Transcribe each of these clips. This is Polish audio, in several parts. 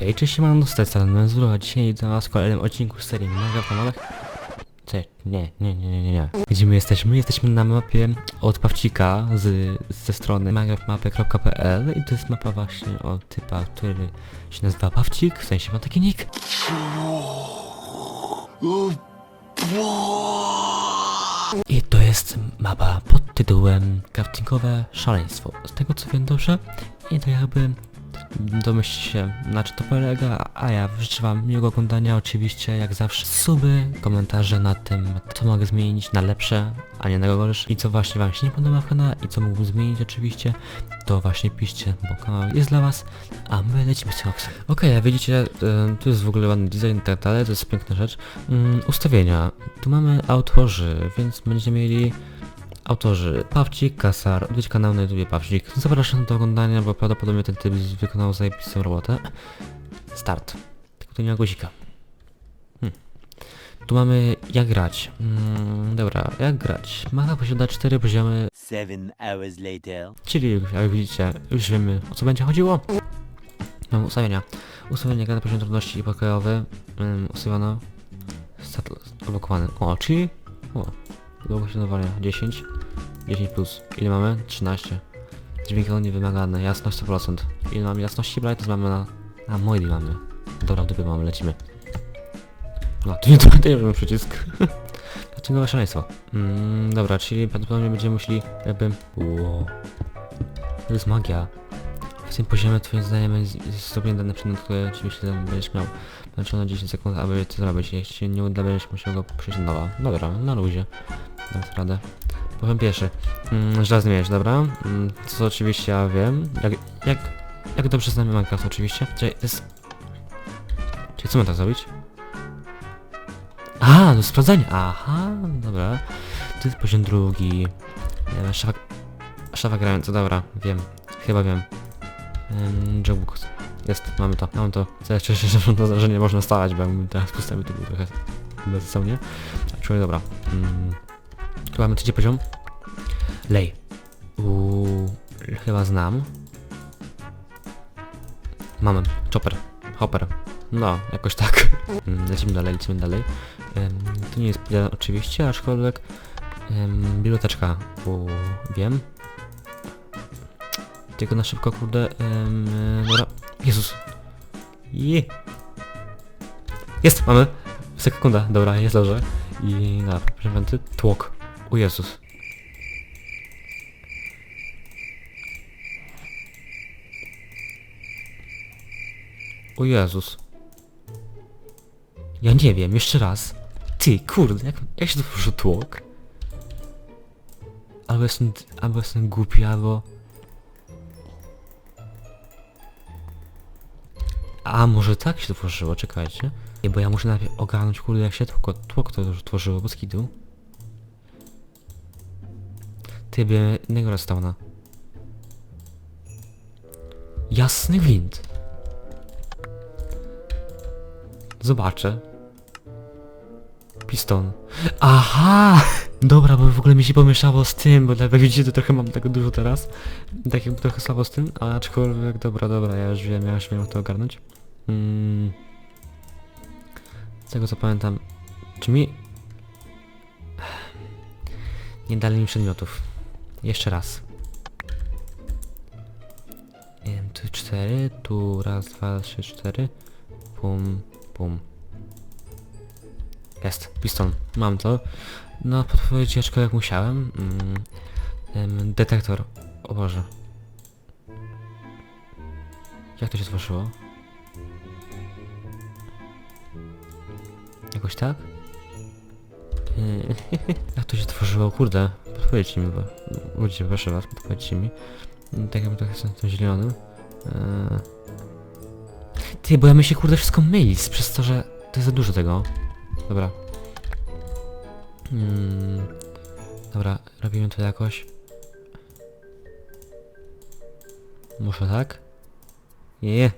Hej, cześć, dostać stronę Zulu, a dzisiaj do nas w kolejnym odcinku z serii na modach. Cześć, nie, nie, nie, nie, nie. Gdzie my jesteśmy? Jesteśmy na mapie od Pawcika z, ze strony minecraftmapy.pl i to jest mapa właśnie od typa, który się nazywa Pawcik, w sensie ma taki nick. I to jest mapa pod tytułem Craftingowe Szaleństwo. Z tego co wiem dobrze, i to jakby domyślcie się na czym to polega, a ja życzę wam miłego oglądania, oczywiście jak zawsze suby, komentarze na tym, co mogę zmienić na lepsze, a nie na gorsze i co właśnie wam się nie podoba w kanale i co mógłbym zmienić oczywiście, to właśnie piszcie, bo kanał jest dla was, a my lecimy z Roxem. Okej, jak widzicie, y, tu jest w ogóle ładny design i tak dalej, to jest piękna rzecz. Mm, ustawienia, tu mamy autorzy, więc będziemy mieli Autorzy Pawcik, Kasar, odwiedź kanał na YouTube Pawcik. Zapraszam do oglądania, bo prawdopodobnie ten typ wykonał zajebistą robotę. Start. Tylko tu nie ma guzika. Hmm. Tu mamy jak grać. Mm, dobra, jak grać. Mapa posiada cztery poziomy, Seven hours later. czyli jak widzicie, już wiemy o co będzie chodziło. Mamy ustawienia. Ustawienia gra na poziom trudności pokojowy. Um, ustawiono. Start zablokowany. O, czyli... O, Długościowanie 10. 10 plus. Ile mamy? 13. Dźwiękowo niewymagane. Jasność 100%. Ile mamy jasności? Brightness mamy na... A, Moili mamy. Dobra, w dupie mamy, lecimy. No, tu nie mamy przycisk. Dlaczego szaleństwo? Mm, dobra, czyli prawdopodobnie będziemy musieli jakby... Wow. To jest magia. W tym poziomie twoim zdaniem jest zrobiony dany przedmiot, który oczywiście będziesz miał na 10 sekund, aby to zrobić. Jeśli nie uda, będziesz musiał go przejść od nowa. Dobra, na luzie. Dam radę. Powiem pierwszy. Mm, żelazny miecz, dobra? Mm, co oczywiście ja wiem. Jak, jak, jak dobrze znamy Minecraft oczywiście. Czyli to jest... Czyli co mam tak zrobić? A, no sprawdzenie. Aha, dobra. To jest poziom drugi. Nie szafa... Szafa grająca, dobra, wiem. Chyba wiem. Um, Jogbook. Jest, mamy to, mamy to. Co cieszę się, że, nie można stać, bo jakbym teraz postawił to był trochę bezsensownie. Czuję, dobra. Mm. Tu mamy trzeci poziom. Lej. Uuu, chyba znam. Mamy. Chopper. Hopper. No, jakoś tak. Mm, lecimy dalej, lecimy dalej. Ym, to nie jest oczywiście, aczkolwiek ym, biblioteczka. Uuu, wiem. Tylko na szybko, kurde. Ym, dobra. Jezus. Je. Jest, mamy. Sekunda, dobra, jest dobrze. I na pamięty, tłok. O Jezus. O Jezus. Ja nie wiem, jeszcze raz. Ty, kurde, jak, jak się to tłok? Albo jestem, albo jestem głupi, albo... A może tak się tworzyło, czekajcie. Nie, bo ja muszę najpierw ogarnąć kurde jak się tłok, tłok to tworzyło, bo skidu. Ty by innego restowna. Jasny gwint. Zobaczę. Piston. Aha! Dobra, bo w ogóle mi się pomieszało z tym, bo jak widzicie to trochę mam tego dużo teraz. Tak jakby trochę słabo z tym, aczkolwiek dobra, dobra, ja już wiem, ja już wiem to ogarnąć. Mm. Z tego co pamiętam, czy mi... Nie dali mi przedmiotów. Jeszcze raz. Ym, tu cztery, tu raz, dwa, trzy, cztery. Pum, pum. Jest, piston. Mam to. No, podpowiedź jak musiałem. Mm. Ym, detektor. O Boże. Jak to się tworzyło? Jakoś tak? Yy, Jak to się tworzyło? Kurde, podpowiedzcie mi, bo ludzie, proszę was, podpowiedzcie mi. Mm, Tak jakby trochę jestem tym zielonym. Yy. Ty, bo ja mi się kurde wszystko myli, przez to, że to jest za dużo tego. Dobra. Mm. Dobra, robimy to jakoś. Muszę tak? Nie.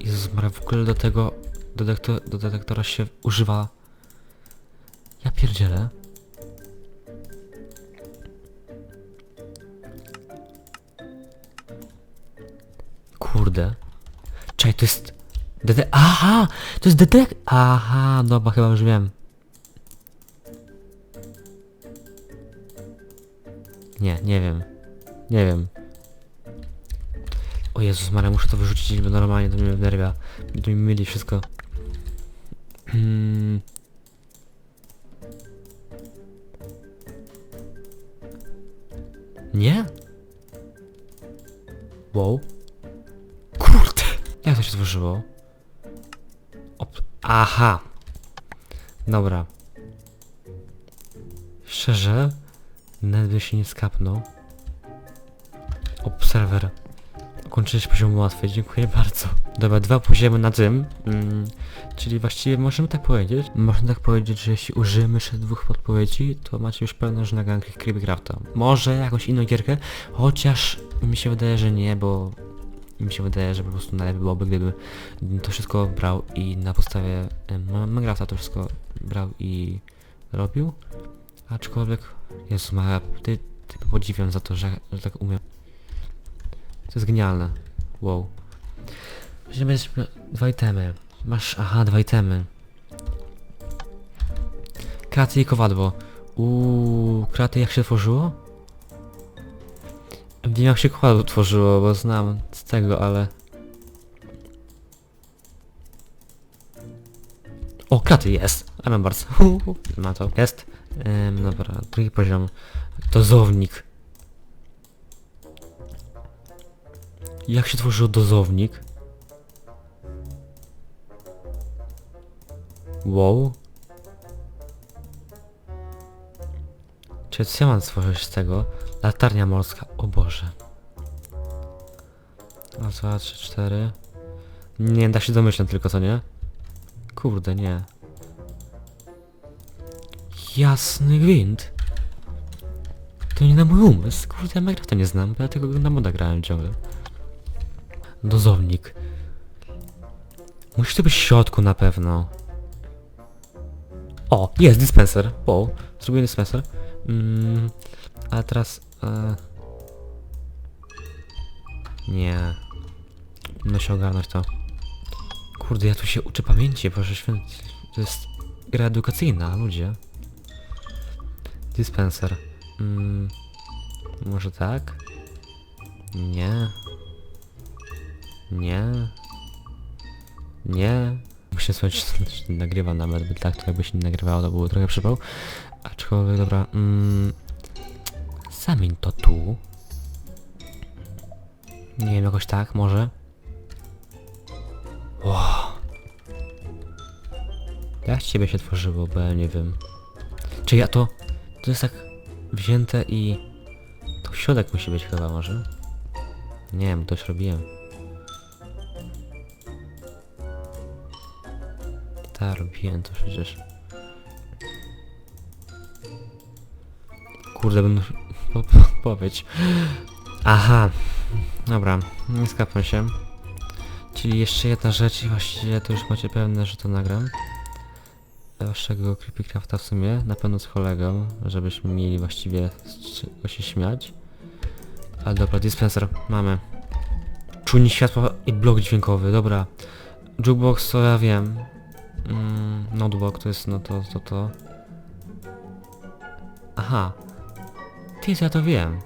Jezus Maria, w ogóle do tego detektor, do detektora się używa... Ja pierdzielę. Kurde. Czekaj, to jest... Dede... Aha! To jest dedek... Aha, dobra, chyba już wiem. Nie, nie wiem. Nie wiem. O Jezus Maria, muszę to wyrzucić, bo normalnie to mnie wnerwia. To mi myli wszystko. Hmm. Nie? Wow. Kurde. Jak to się tworzyło? Op Aha. Dobra. Szczerze, nawet się nie skapnął. Obserwer. Ukończyłeś poziom łatwy, dziękuję bardzo. Dobra, dwa poziomy na tym. Mm, czyli właściwie możemy tak powiedzieć. Można tak powiedzieć, że jeśli użyjemy jeszcze dwóch podpowiedzi, to macie już pewność na gang Creepycrafta. Może jakąś inną gierkę, chociaż mi się wydaje, że nie, bo mi się wydaje, że po prostu najlepiej byłoby, gdyby to wszystko brał i na podstawie Minecrafta to wszystko brał i robił. Aczkolwiek, Jezu Maria, ty, ty podziwiam za to, że, że tak umiem. To jest genialne. Wow. Weźmiemy jeszcze dwa itemy. Masz, aha, dwa itemy. Kraty i kowadło. Uuu, kraty jak się tworzyło? Wiem jak się kowadło tworzyło, bo znam z tego, ale... O, kraty jest! Remembers. Ma to. Jest. Ym, dobra, drugi poziom. Dozownik. Jak się tworzył dozownik? Wow. Czy co ja mam stworzyć z tego? Latarnia morska, o Boże. Raz, dwa, trzy, cztery. Nie, da się domyśleć tylko, co nie? Kurde, nie. Jasny gwint. To nie na mój umysł. Kurde, ja Minecrafta nie znam, bo ja tego na moda grałem ciągle. Dozownik. Musi to być w środku na pewno. O, jest dispenser. Wow, zrobię dispenser. Mm, a teraz... E... Nie. Muszę się ogarnąć to. Kurde, ja tu się uczę pamięci, proszę święty. To jest gra edukacyjna, ludzie. Dispenser. Mm, może tak? Nie. Nie. Nie. Muszę słuchać, czy się nagrywa nawet, by tak to jakby się nie nagrywało, to było trochę przypał. Aczkolwiek, dobra, mm, zamień to tu. Nie wiem, jakoś tak, może. Wow. Jak ciebie się tworzyło, bo ja nie wiem. Czy ja to... To jest tak wzięte i... To środek musi być chyba może. Nie wiem, to już robiłem. Tak, robiłem to przecież. Kurde, będę... Po, po, powiedź. Aha. Dobra, nie skapnę się. Czyli jeszcze jedna rzecz i właściwie to już macie pewne, że to nagram. Waszego Creepycrafta w sumie, na pewno z kolegą, żebyśmy mieli właściwie z czego się śmiać. Ale dobra, dispenser mamy. Czujnik światła i blok dźwiękowy, dobra. Jukebox to ja wiem. Mm, notebook to jest, no to, to, to. Aha. Ty, ja to wiem.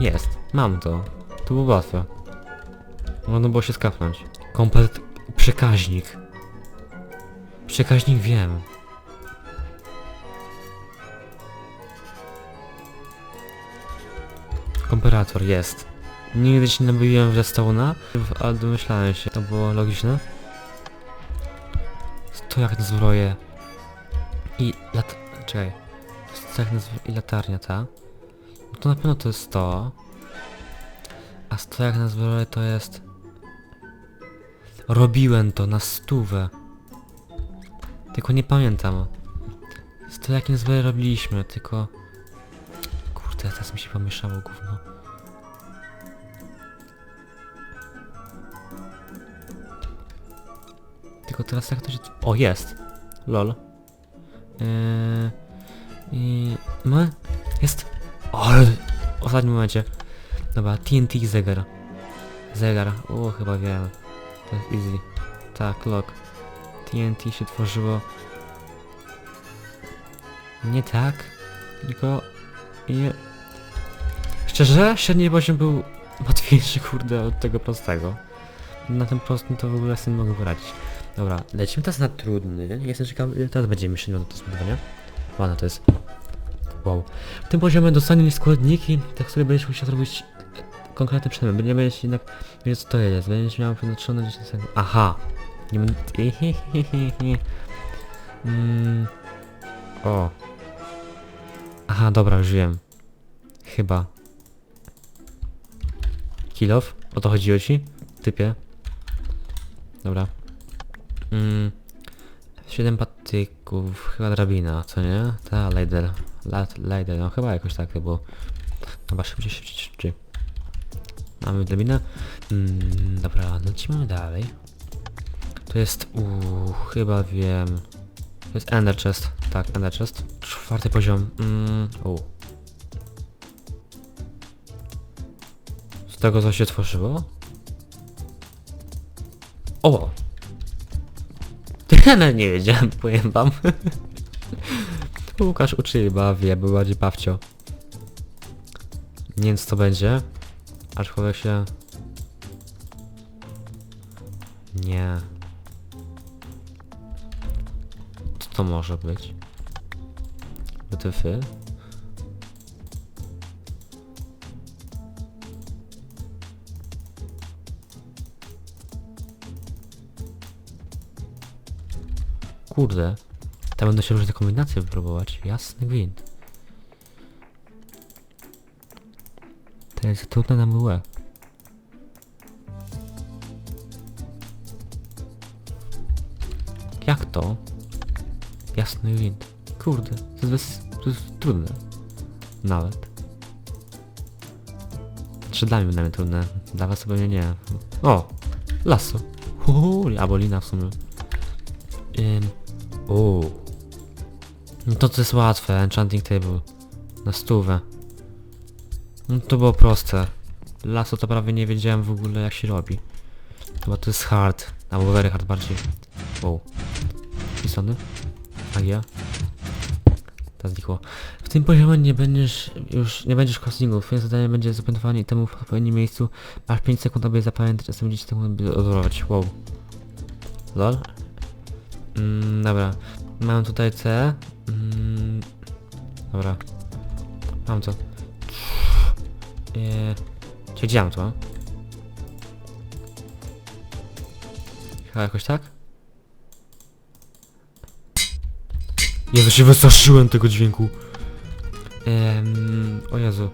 Jest, mam to. To było łatwe. Można było się skapnąć. Komplet... Przekaźnik. Przekaźnik wiem. Komperator jest. Nigdy się nie nabiłem w Redstone'a, ale domyślałem się, to było logiczne. Jak na zbroję. I lat... czekaj. Jak na zbroję i latarnia ta. No to na pewno to jest to. A sto jak na zbroję to jest... Robiłem to na stówę. Tylko nie pamiętam. Sto jak na zbroję robiliśmy, tylko... Kurde, teraz mi się pomieszało gówno. Tylko teraz jak to się... O, jest! Lol. Yy... I... No? Jest! O. W ostatnim momencie. Dobra, TNT zegar. Zegar. O, chyba wiem. To jest easy. Tak, lock. TNT się tworzyło. Nie tak, tylko... Nie... Szczerze, średni poziom był łatwiejszy, kurde, od tego prostego. Na tym prostym to w ogóle sobie mogę poradzić. Dobra, lecimy teraz na trudny. Jestem ciekawy, ile teraz będzie jeszcze minut do zbudowania. Ładne to jest. Wow. W tym poziomie dostanie składniki, te, które będziesz musiał zrobić e, konkretny przedmiot. Nie będziesz jednak wiedzieć co to jest. Będziesz miał przeznaczone 10 sekund. Aha! Nie będę... mm. O. Aha, dobra, już wiem. Chyba. Kilof? O to chodziło ci? Typie? Dobra. Mm. 7 patyków, chyba drabina, co nie? Ta, ladder. Lad, ladder, no chyba jakoś tak to było. Dobra, szybciej, szybciej, szybciej. Mamy drabinę. Mm, dobra, lecimy dalej. To jest, uuu, chyba wiem. To jest Ender Chest. Tak, Ender Chest. Czwarty poziom. Mm, u. Z tego co się tworzyło? O! Ja nawet nie wiedziałem, powiem wam. Łukasz uczy bawię, był bardziej bawcio. Nie wiem co to będzie. Aczkolwiek się... Nie. Co to może być? WTF? Kurde. Tam będą się różne kombinacje wypróbować. Jasny gwint. To jest trudne na mgłę. Jak to? Jasny gwint. Kurde, to jest, to jest trudne. Nawet. Czy dla mnie trudne. Dla was pewnie nie. O! Lasso. Uuu, albo lina w sumie. Ym, o. No to to jest łatwe, enchanting table. Na stówę. No to było proste. Lasso to prawie nie wiedziałem w ogóle jak się robi. Chyba to jest hard. Albo very hard bardziej. Wow. Pisony? Magia? To znikło. W tym poziomie nie będziesz już nie będziesz crostingów. Twoje zadanie będzie zapamiętowanie itemów w odpowiednim miejscu. Masz 5 sekund, aby zapamiętać, a 10 sekund, aby odwrócić. Wow. Lol. Mm, dobra. Mam tutaj C. Mm, dobra. Mam to. Eee, czy gdzie mam to? Chyba jakoś tak? Jezu, się wystraszyłem tego dźwięku. Ehm, o Jezu.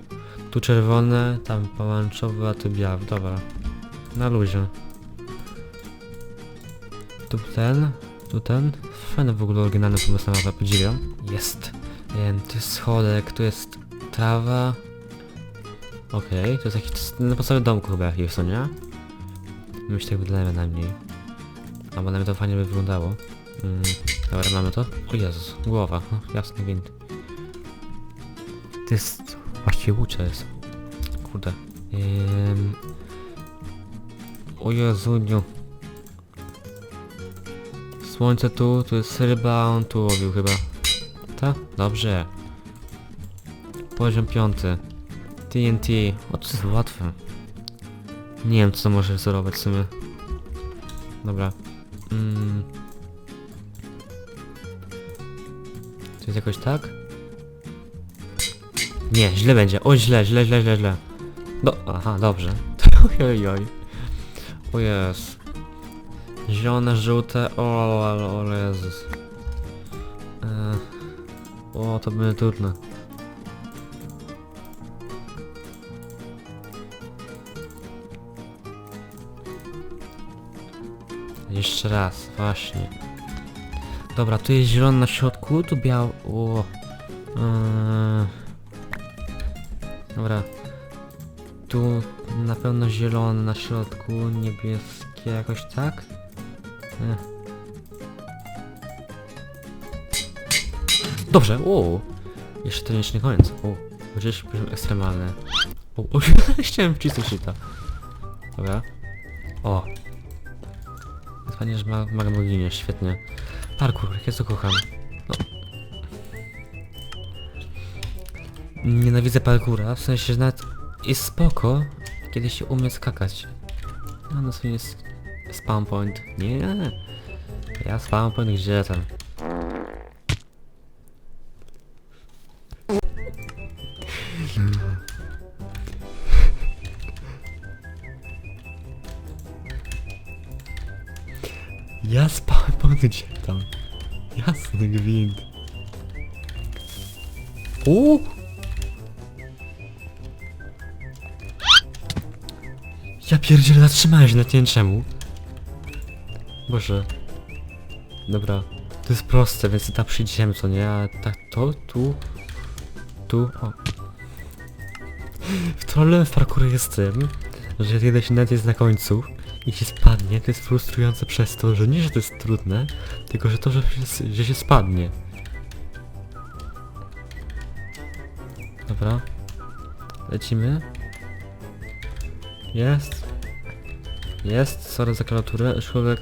Tu czerwone, tam pomarańczowe, a tu białe. Dobra. Na luzie. Tu ten, tu ten. Fajny w ogóle oryginalny pomysł na mapę, podziwiam. Jest. Em, tu jest schodek, tu jest trawa. Okej, to jest jakiś, to jest na podstawie domku chyba jakiś, co nie? Myślę, tak wygląda najmniej. Albo nawet to fajnie by wyglądało. Mm, dobra, mamy to. O Jezus, głowa, o, jasny wind. To jest... Właściwie łucze jest. Kurde. Ym... O Jezuniu. Słońce tu, tu jest ryba, on tu łowił chyba. Ta? Dobrze. Poziom piąty. TNT. O, to jest łatwe. Nie wiem, co może wzorować w sumie. Dobra. Mm. To jest jakoś tak? Nie, źle będzie. O, źle, źle, źle, źle, źle. Do, aha, dobrze. oj, oj. O jest. Zielone, żółte, o, o, o Jezus. E, o, to będzie trudne. Jeszcze raz, właśnie. Dobra, tu jest zielony na środku, tu biały. O. Eee. Dobra. Tu na pewno zielony na środku, niebieskie jakoś tak? Dobrze, o. Jeszcze to jeszcze nie koniec. O, gdzieś poziom ekstremalny. O, o chciałem wcisnąć ta. Dobra. O! Fajnie, że ma, ma świetnie. Parkour, jak ja to kocham. No. Nienawidzę parkoura, w sensie, że nawet jest spoko, kiedy się umie skakać. A no sobie jest spawn point. Nie, ja spawn point gdzie tam? Ja point gdzie tam? Jasny gwint. Uuu! Ja pierdzielę, zatrzymałem się na nie czemu. Boże. Dobra. To jest proste, więc tam przyjdziemy, co nie? A tak to, tu, tu, o. W trolem w parkour jest tym, że jeden się nawet jest na końcu i się spadnie, to jest frustrujące przez to, że nie, że to jest trudne, tylko że to, że się, że się spadnie. Dobra. Lecimy. Jest. Jest, sorry za klawiaturę, człowiek...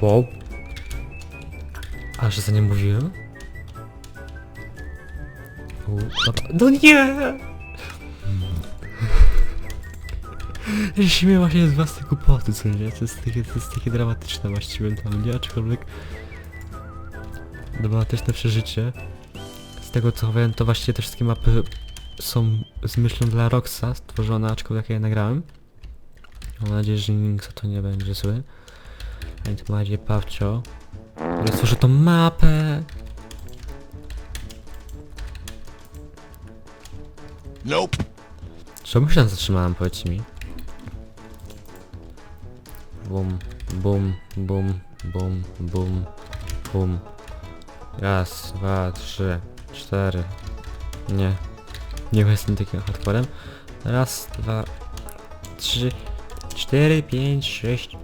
Wow. A, że za nie mówiłem? U. No nie! Ja się śmieję właśnie z własnej głupoty, co nie? To jest takie, to jest takie dramatyczne właściwie dla mnie, aczkolwiek dramatyczne przeżycie. Z tego co wiem, to właściwie te wszystkie mapy są z myślą dla Roxa stworzone, aczkolwiek ja je nagrałem. Mam nadzieję, że nikt za to nie będzie zły. To bardziej Pawcio, który stworzy tą mapę. Nope. Czemu się tam zatrzymałem, powiedzcie mi? Bum, bum, bum, bum, bum, bum. Raz, dwa, trzy, cztery. Nie. Nie jestem takim hardcorem. Raz, dwa, trzy, cztery, pięć, sześć,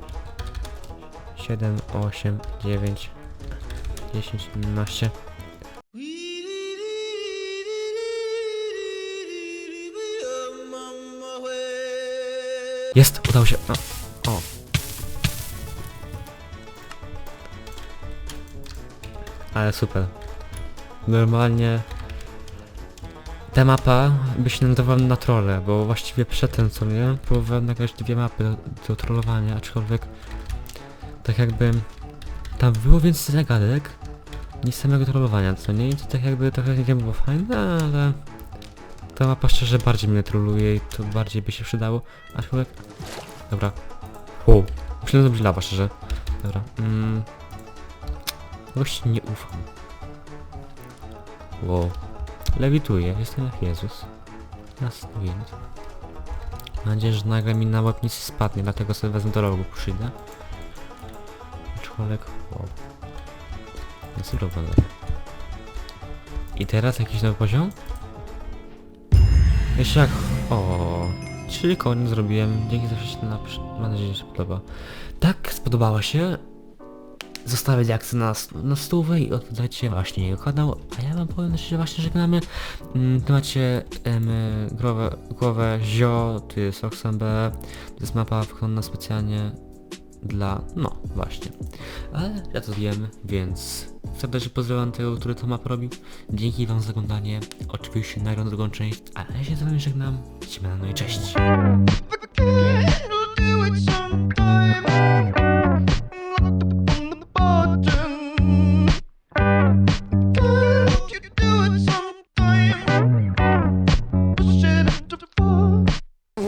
siedem, osiem, dziewięć, dziesięć, jedenaście. Jest! Udało się! No. O! Ale super. Normalnie... Ta mapa by się nadawała na trolle, bo właściwie przedtem co nie, próbowałem nagrać dwie mapy do, do trollowania, aczkolwiek tak jakby tam było więcej zagadek niż samego trollowania, co nie? I to tak jakby trochę nie było fajne, ale ta mapa szczerze bardziej mnie troluje i to bardziej by się przydało, aczkolwiek... Dobra. Wow. Myślę, że to lawa, szczerze. Dobra. Mm. Nie ufam. Wow. Lewituję, jestem jak Jezus. Nas więc. Mam nadzieję, że nagle mi na łeb nic nie spadnie, dlatego sobie wezmę do rogu, przyjdę. Aczkolwiek... Wow. Jest wygląda. I teraz jakiś nowy poziom? Jeszcze jak... O, Czyli koniec zrobiłem. Dzięki za wszystko napisz. Mam nadzieję, że się podoba. Tak, spodobało się. Zostawiać jak na, na stówę i odwiedzajcie właśnie jego kanał. A ja wam powiem, że właśnie żegnamy. Mm, Tu macie em, głowę, głowę Zio, tu jest Roxanne. To jest mapa wykonana specjalnie dla... no właśnie. Ale ja to wiem, więc serdecznie pozdrawiam tego, który to mapę robił. Dzięki wam za oglądanie. Oczywiście nagram drugą część, a ja się z wami żegnam. Siemano i cześć.